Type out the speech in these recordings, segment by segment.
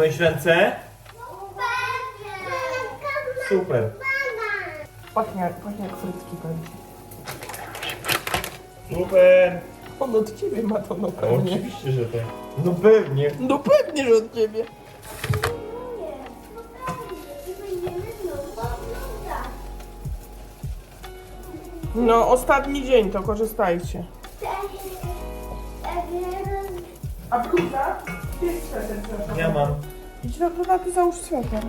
Umyjesz ręce? Super. Pachnie, jak- pachnie jak frytki będzie. Super. On od ciebie ma to no No, pewnie. oczywiście, że tak. No pewnie. No pewnie, że od ciebie. No, ostatni dzień, to korzystajcie. A bluza? Jest? Ja mam. Idź na to, na ty załóż sweter.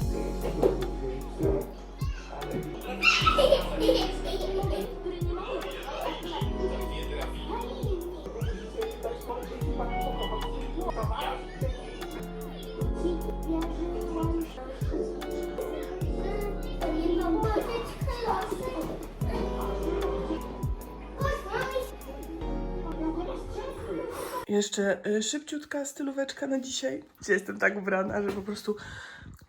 Thank you. Jeszcze y, szybciutka stylóweczka na dzisiaj. Gdzie jestem tak ubrana, że po prostu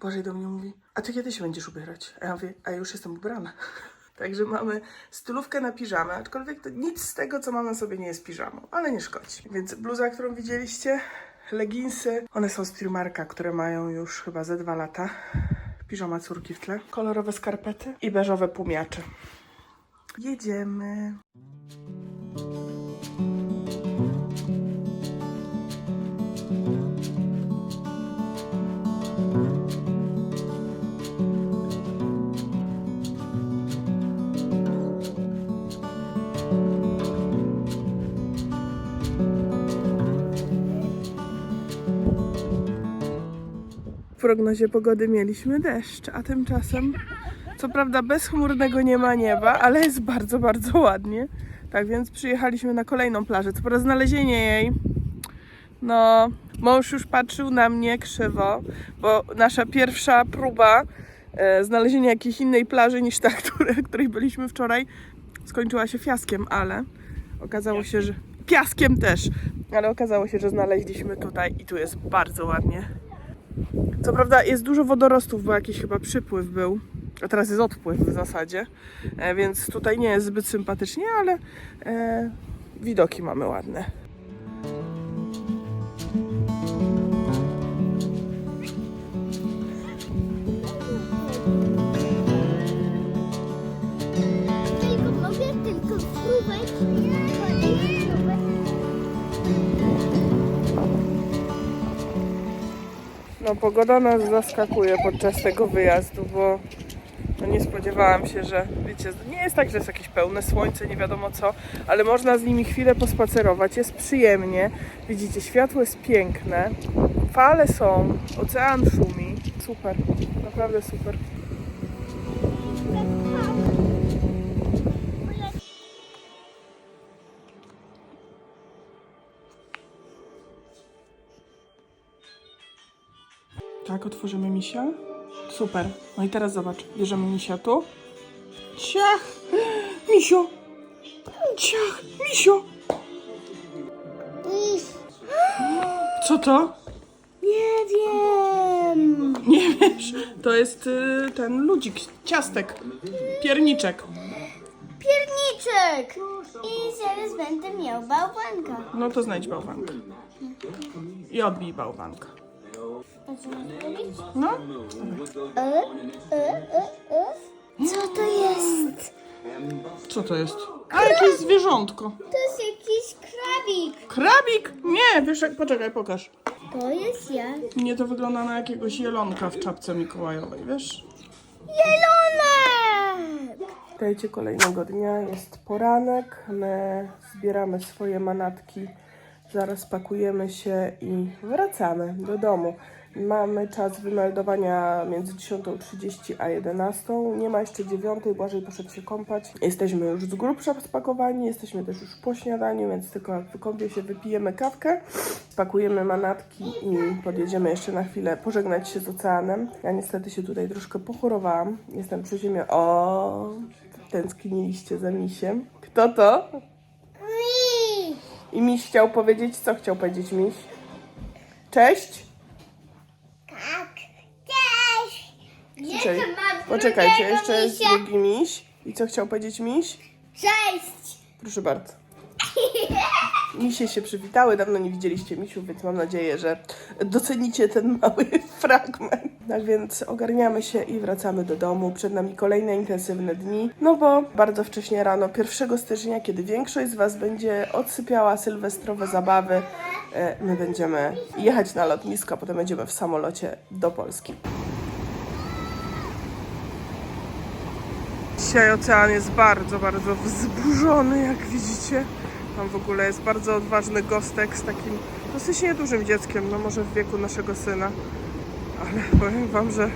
Boże do mnie mówi, a ty kiedy się będziesz ubierać? A ja mówię, a już jestem ubrana. Także mamy stylówkę na piżamę, aczkolwiek to nic z tego, co mam na sobie nie jest piżamą, ale nie szkodzi. Więc bluza, którą widzieliście, leginsy, one są z Primarka, które mają już chyba ze dwa lata. Piżama córki w tle, kolorowe skarpety i beżowe pumiacze. Jedziemy. Prognozie pogody mieliśmy deszcz, a tymczasem, co prawda bezchmurnego nie ma nieba, ale jest bardzo, bardzo ładnie. Tak więc przyjechaliśmy na kolejną plażę. Co prawda znalezienie jej, no, mąż już patrzył na mnie krzywo, bo nasza pierwsza próba e, znalezienia jakiejś innej plaży niż ta, które, której byliśmy wczoraj, skończyła się fiaskiem, ale okazało się, że piaskiem też, ale okazało się, że znaleźliśmy tutaj i tu jest bardzo ładnie. Co prawda jest dużo wodorostów, bo jakiś chyba przypływ był, a teraz jest odpływ w zasadzie, e, więc tutaj nie jest zbyt sympatycznie, ale e, widoki mamy ładne. Tylko mogę tylko spróbować. No pogoda nas zaskakuje podczas tego wyjazdu, bo no nie spodziewałam się, że wiecie, nie jest tak, że jest jakieś pełne słońce, nie wiadomo co, ale można z nimi chwilę pospacerować, jest przyjemnie, widzicie, światło jest piękne, fale są, ocean szumi, super, naprawdę super. Tak, otworzymy misia. Super. No i teraz zobacz, bierzemy misia tu. Ciach! Misio! Ciach! Misio! Co to? Nie wiem. Nie wiesz, to jest y, ten ludzik, ciastek, pierniczek. Pierniczek. I zaraz będę miał bałwanka. No to znajdź bałwankę. I odbij bałwankę. No, E, e, e, e. Co to jest? co to jest? A, jakieś zwierzątko. To jest jakiś krabik. Krabik? Nie, wiesz jak, poczekaj, pokaż. To jest ja. Nie, to wygląda na jakiegoś jelonka w czapce mikołajowej, wiesz? Zielonek! Witajcie kolejnego dnia, jest poranek, my zbieramy swoje manatki, zaraz pakujemy się i wracamy do domu. Mamy czas wymeldowania między 10.30 a 11.00, nie ma jeszcze 9.00, Błażej poszedł się kąpać. Jesteśmy już z grubsza spakowani, jesteśmy też już po śniadaniu, więc tylko jak wykąpię się, wypijemy kawkę, spakujemy manatki i podjedziemy jeszcze na chwilę pożegnać się z oceanem. Ja niestety się tutaj troszkę pochorowałam, jestem przy ziemi. O, tęskniliście za misiem. Kto to? Mi! I miś chciał powiedzieć, co chciał powiedzieć miś? Cześć? Cześć. Poczekajcie, jeszcze jest drugi miś. I co chciał powiedzieć miś? Cześć! Proszę bardzo. Misie się przywitały, dawno nie widzieliście misiów, więc mam nadzieję, że docenicie ten mały fragment. Tak więc ogarniamy się i wracamy do domu. Przed nami kolejne intensywne dni, no bo bardzo wcześnie rano, 1 stycznia, kiedy większość z Was będzie odsypiała sylwestrowe zabawy, e, my będziemy jechać na lotnisko, a potem będziemy w samolocie do Polski. Dzisiaj ocean jest bardzo, bardzo wzburzony, jak widzicie. Tam w ogóle jest bardzo odważny gostek z takim dosyć niedużym dzieckiem, no może w wieku naszego syna. Ale powiem wam, że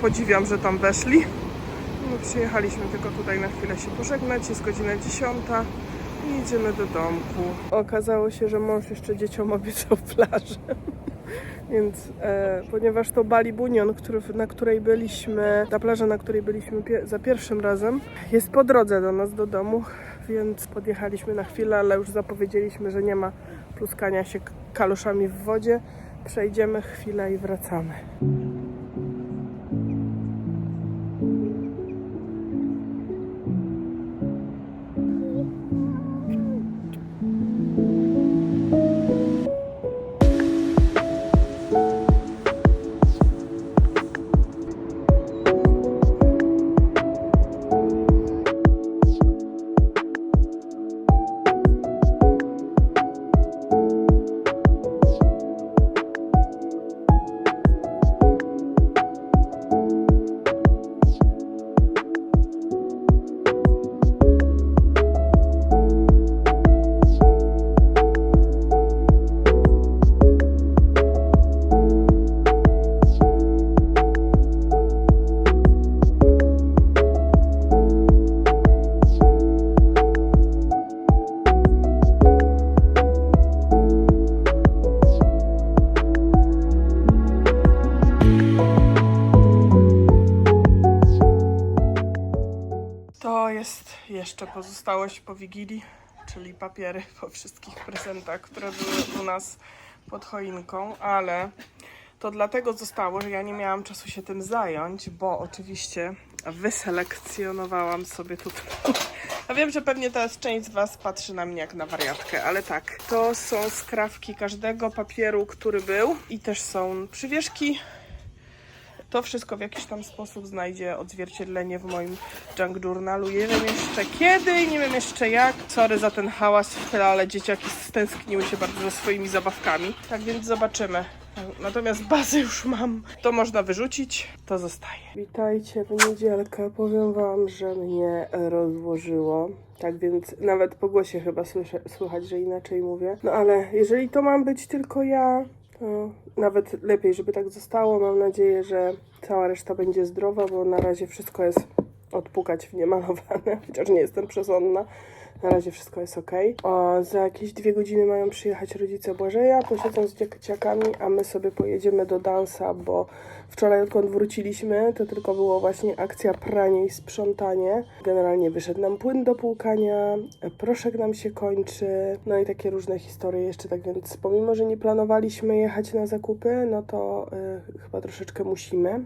podziwiam, że tam weszli. No, przyjechaliśmy tylko tutaj na chwilę się pożegnać, jest godzina 10 i idziemy do domku. Okazało się, że mąż jeszcze dzieciom obiecał plażę. Więc e, ponieważ to Bali Bunion, który, na której byliśmy, ta plaża, na której byliśmy pie, za pierwszym razem, jest po drodze do nas do domu, więc podjechaliśmy na chwilę, ale już zapowiedzieliśmy, że nie ma pluskania się kaloszami w wodzie. Przejdziemy chwilę i wracamy. Pozostałość po Wigilii, czyli papiery po wszystkich prezentach, które były u nas pod choinką, ale to dlatego zostało, że ja nie miałam czasu się tym zająć, bo oczywiście wyselekcjonowałam sobie tutaj. Ja wiem, że pewnie teraz część z Was patrzy na mnie jak na wariatkę, ale tak, to są skrawki każdego papieru, który był i też są przywieszki to wszystko w jakiś tam sposób znajdzie odzwierciedlenie w moim junk journalu. Nie wiem jeszcze kiedy nie wiem jeszcze jak. Sorry za ten hałas w ale dzieciaki stęskniły się bardzo za swoimi zabawkami. Tak więc zobaczymy. Natomiast bazę już mam. To można wyrzucić, to zostaje. Witajcie w niedzielkę. Powiem wam, że mnie rozłożyło. Tak więc nawet po głosie chyba słyszę, słychać, że inaczej mówię. No ale jeżeli to mam być tylko ja, to nawet lepiej, żeby tak zostało. Mam nadzieję, że cała reszta będzie zdrowa, bo na razie wszystko jest odpukać w niemalowane, chociaż nie jestem przesądna. Na razie wszystko jest ok. O, za jakieś dwie godziny mają przyjechać rodzice Błażeja, posiedzą z dzieciakami, a my sobie pojedziemy do dansa, bo wczoraj odkąd wróciliśmy, to tylko było właśnie akcja pranie i sprzątanie. Generalnie wyszedł nam płyn do płukania, proszek nam się kończy, no i takie różne historie jeszcze, tak więc pomimo, że nie planowaliśmy jechać na zakupy, no to y, chyba troszeczkę musimy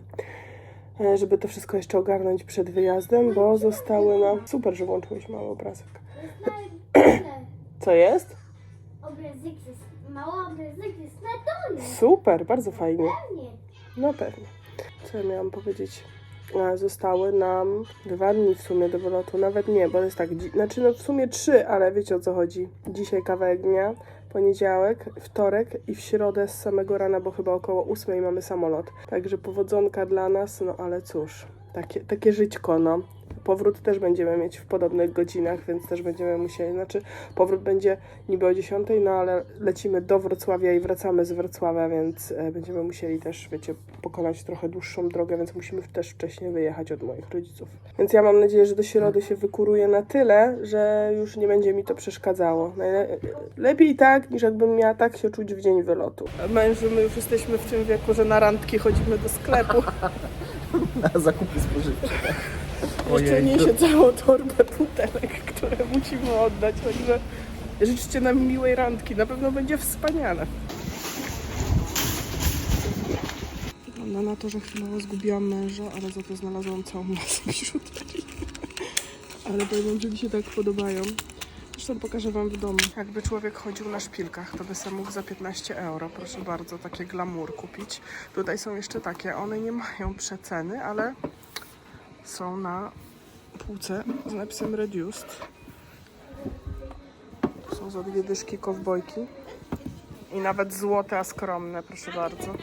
e, żeby to wszystko jeszcze ogarnąć przed wyjazdem, bo zostały na... Super, że włączyłeś mały obrazek. Co jest? Obrazek jest, mały obrazek jest na dole. Super, bardzo fajnie. Nie. No pewnie. Co ja miałam powiedzieć? A Zostały nam dwa dni w sumie do wylotu, nawet nie, bo jest tak, znaczy no w sumie trzy, ale wiecie o co chodzi. Dzisiaj kawałek dnia, poniedziałek, wtorek i w środę z samego rana, bo chyba około ósmej mamy samolot. Także powodzonka dla nas, no ale cóż, takie, takie żyćko, no. Powrót też będziemy mieć w podobnych godzinach, więc też będziemy musieli, znaczy powrót będzie niby o 10, no ale lecimy do Wrocławia i wracamy z Wrocławia, więc e, będziemy musieli też, wiecie, pokonać trochę dłuższą drogę, więc musimy też wcześniej wyjechać od moich rodziców. Więc ja mam nadzieję, że do środy się wykuruję na tyle, że już nie będzie mi to przeszkadzało. Najle- lepiej tak, niż jakbym miała tak się czuć w dzień wylotu. Mężu, my już jesteśmy w tym wieku, że na randki chodzimy do sklepu. Na zakupy spożywcze. Jeszcze niesie całą torbę butelek, które musimy oddać, także życzcie nam miłej randki, na pewno będzie wspaniale. Wygląda na to, że chwilowo zgubiłam męża, ale za to znalazłam całą masę biżuterii. Ale powiem że mi się tak podobają. Zresztą pokażę wam w domu. Jakby człowiek chodził na szpilkach, to by sobie mógł za 15 euro, proszę bardzo, takie glamour kupić. Tutaj są jeszcze takie, one nie mają przeceny, ale są na półce z napisem Reduced. Są za dwie dyszki kowbojki. I nawet złote, a skromne, proszę bardzo.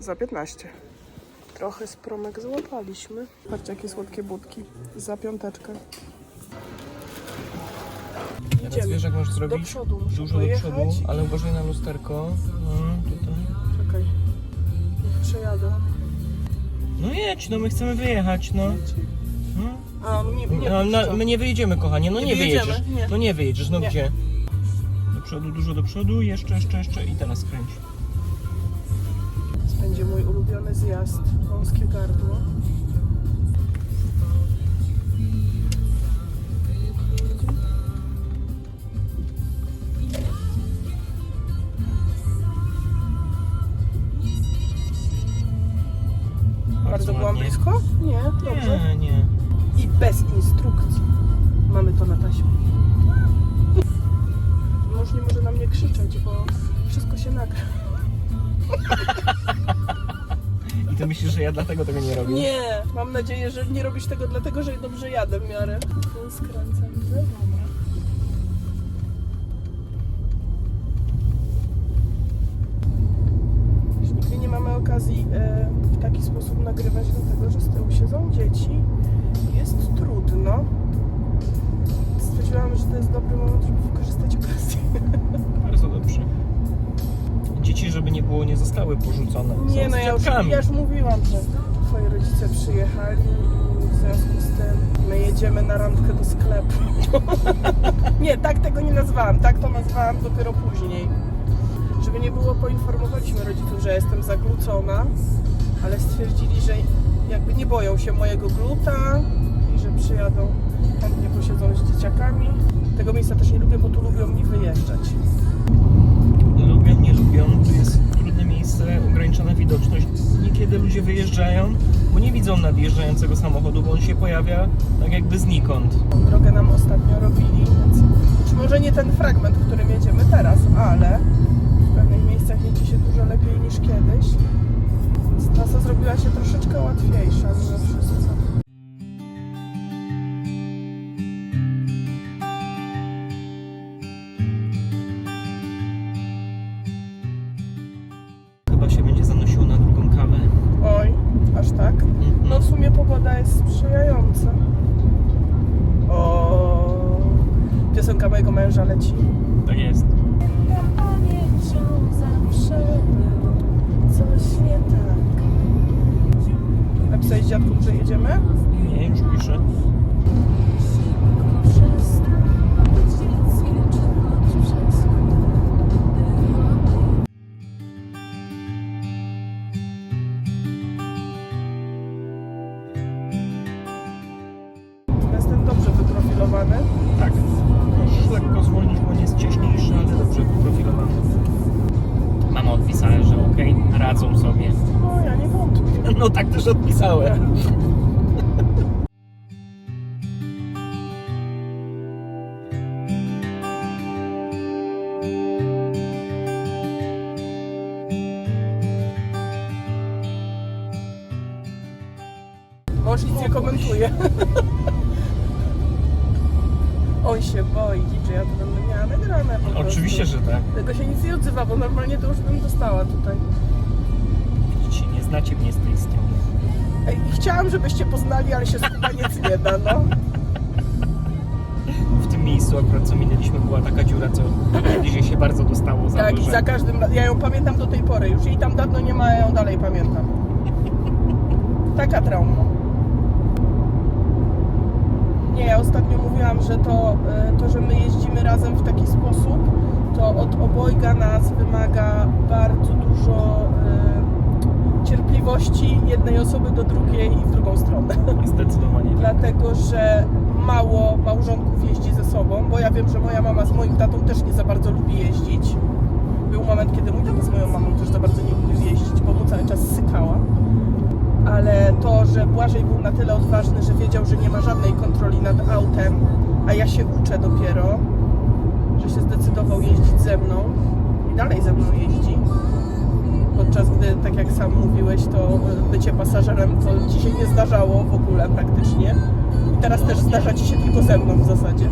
Za 15. Trochę z promek złapaliśmy. Patrzcie, jakie słodkie budki. Za piąteczkę. Teraz wiesz jak możesz Do zrobić? przodu muszę Dużo do przodu, ale uważaj na lusterko. No, tutaj. Czekaj. Przejadę. No jedź, no my chcemy wyjechać, no. no. A, nie, nie, no na, puszczą. my nie wyjedziemy, kochanie, no Nie nie, wyjedziemy, wyjedziesz. nie. No nie wyjedziesz, no Nie. gdzie? Do przodu, dużo do przodu, jeszcze, jeszcze, jeszcze i teraz skręć. Teraz będzie mój ulubiony zjazd. Wąskie gardło. Dlatego tego nie robię? Nie, mam nadzieję, że nie robisz tego dlatego, że dobrze jadę w miarę. Skręcam w lewo. Już nie mamy okazji e, w taki sposób nagrywać, dlatego że z tyłu siedzą dzieci. Jest trudno. Stwierdziłam, że to jest dobry moment, żeby wykorzystać okazję. Dzieci, żeby nie było, nie zostały porzucone. Nie Są no, ja już, ja już mówiłam, że twoi rodzice przyjechali i w związku z tym my jedziemy na randkę do sklepu. nie, tak tego nie nazwałam, tak to nazwałam dopiero później. Żeby nie było, poinformowaliśmy rodziców, że jestem zaglucona, ale stwierdzili, że jakby nie boją się mojego gluta i że przyjadą, chętnie posiedzą z dzieciakami. Tego miejsca też nie lubię, bo tu lubią mi wyjeżdżać. Lubią, tu jest trudne miejsce, ograniczona widoczność. Niekiedy ludzie wyjeżdżają, bo nie widzą nadjeżdżającego samochodu, bo on się pojawia tak jakby znikąd. Tą drogę nam ostatnio robili, więc czy może nie ten fragment, którym jedziemy teraz, ale w pewnych miejscach jedzie się dużo lepiej niż kiedyś. Więc trasa zrobiła się troszeczkę łatwiejsza wszystko. Pogoda jest sprzyjająca. O, piosenka mojego męża leci. Tak jest. pamięcią zawsze było coś nie tak. Napisałeś dziadku, że jedziemy? Nie, już piszę. Tak też odpisałem. Moi skomentuję. On się boi, że ja to będę miała nagrane po prostu. Oczywiście, że tak. Tego się nic nie odzywa, bo normalnie to już bym dostała tutaj. Widzicie, nie znacie mnie z tej strony. Ej, chciałam, żebyście poznali, ale się skubaniec nie da, no. W tym miejscu akurat co minęliśmy była taka dziura, co kiedyś się bardzo dostało za Tak, i za każdym razem. Ja ją pamiętam do tej pory. Już jej tam dawno nie ma, ja ją dalej pamiętam. Taka trauma. Nie, ja ostatnio mówiłam, że to, e, to, że my jeździmy razem w taki sposób, to od obojga nas wymaga bardzo dużo e, cierpliwości jednej osoby do drugiej i w drugą stronę. Zdecydowanie tak. Dlatego, że mało małżonków jeździ ze sobą, bo ja wiem, że moja mama z moim tatą też nie za bardzo lubi jeździć. Był moment, kiedy mój tata z moją mamą też za bardzo nie lubił jeździć, bo mu cały czas sykała. Ale to, że Błażej był na tyle odważny, że wiedział, że nie ma żadnej kontroli nad autem, a ja się uczę dopiero, że się zdecydował jeździć ze mną i dalej ze mną jeździ. Podczas gdy, tak jak sam mówiłeś, to y, bycie pasażerem to ci się nie zdarzało w ogóle praktycznie. I teraz też zdarza ci się tylko ze mną w zasadzie.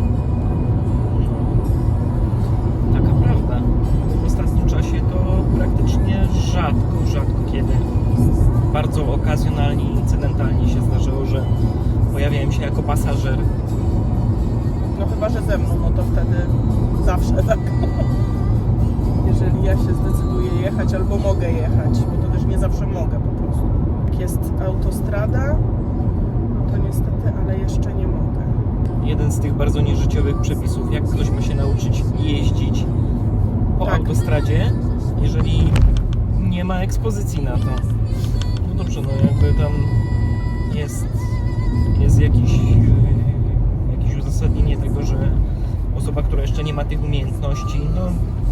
Taka prawda. W ostatnim czasie to praktycznie rzadko, rzadko kiedy. Bardzo okazjonalnie, incydentalnie się zdarzyło, że pojawiałem się jako pasażer. No chyba, że ze mną, no to wtedy zawsze tak. Jeżeli ja się zdecyduję jechać albo mogę jechać, bo to też nie zawsze mogę po prostu. Jak jest autostrada, no to niestety, ale jeszcze nie mogę. Jeden z tych bardzo nieżyciowych przepisów, jak ktoś ma się nauczyć jeździć po Tak. autostradzie, jeżeli nie ma ekspozycji na to. No dobrze, no jakby tam jest, jest jakiś, jakieś uzasadnienie tego, że osoba, która jeszcze nie ma tych umiejętności, no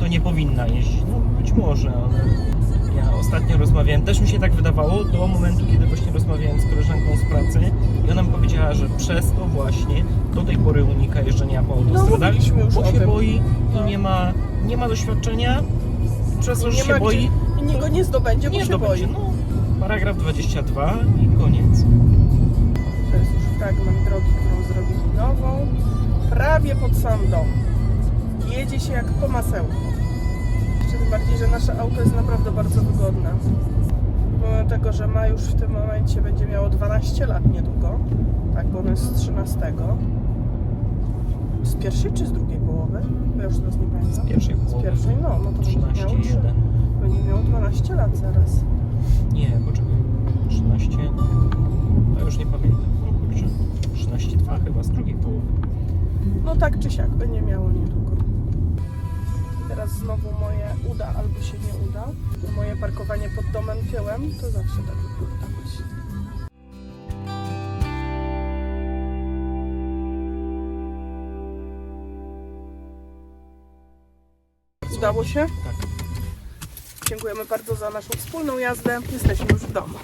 to nie powinna jeździć. No być może, ale ja ostatnio rozmawiałem, też mi się tak wydawało do momentu, kiedy właśnie rozmawiałem z koleżanką z pracy i ona mi powiedziała, że przez to właśnie do tej pory unika jeżdżenia po autostradach, No, mówiliśmy już bo się tym. boi No. i nie ma, nie ma doświadczenia, przez to, że nie się boi, i niego nie zdobędzie, bo nie się zdobędzie. boi. No, paragraf 22 i koniec. To jest już fragment drogi, którą zrobili nową. Prawie pod sam dom. Jedzie się jak po masełku. Bardziej, że nasze auto jest naprawdę bardzo wygodne. Pomimo tego, że ma już w tym momencie, będzie miało 12 lat niedługo. Tak, bo ono jest z 13. Z pierwszej czy z drugiej połowy? Bo ja już teraz nie pamiętam. Z pierwszej Z połowy. pierwszej, no, no to będzie 13 miało, i 1. będzie miało 12 lat zaraz. Nie, poczekaj. 13. To już nie pamiętam. No kurczę. 13,2 chyba z drugiej połowy. No tak czy siak, będzie miało niedługo. Teraz znowu moje uda albo się nie uda. Moje parkowanie pod domem tyłem to zawsze tak wygląda właśnie. Udało się? Tak. Dziękujemy bardzo za naszą wspólną jazdę. Jesteśmy już w domu.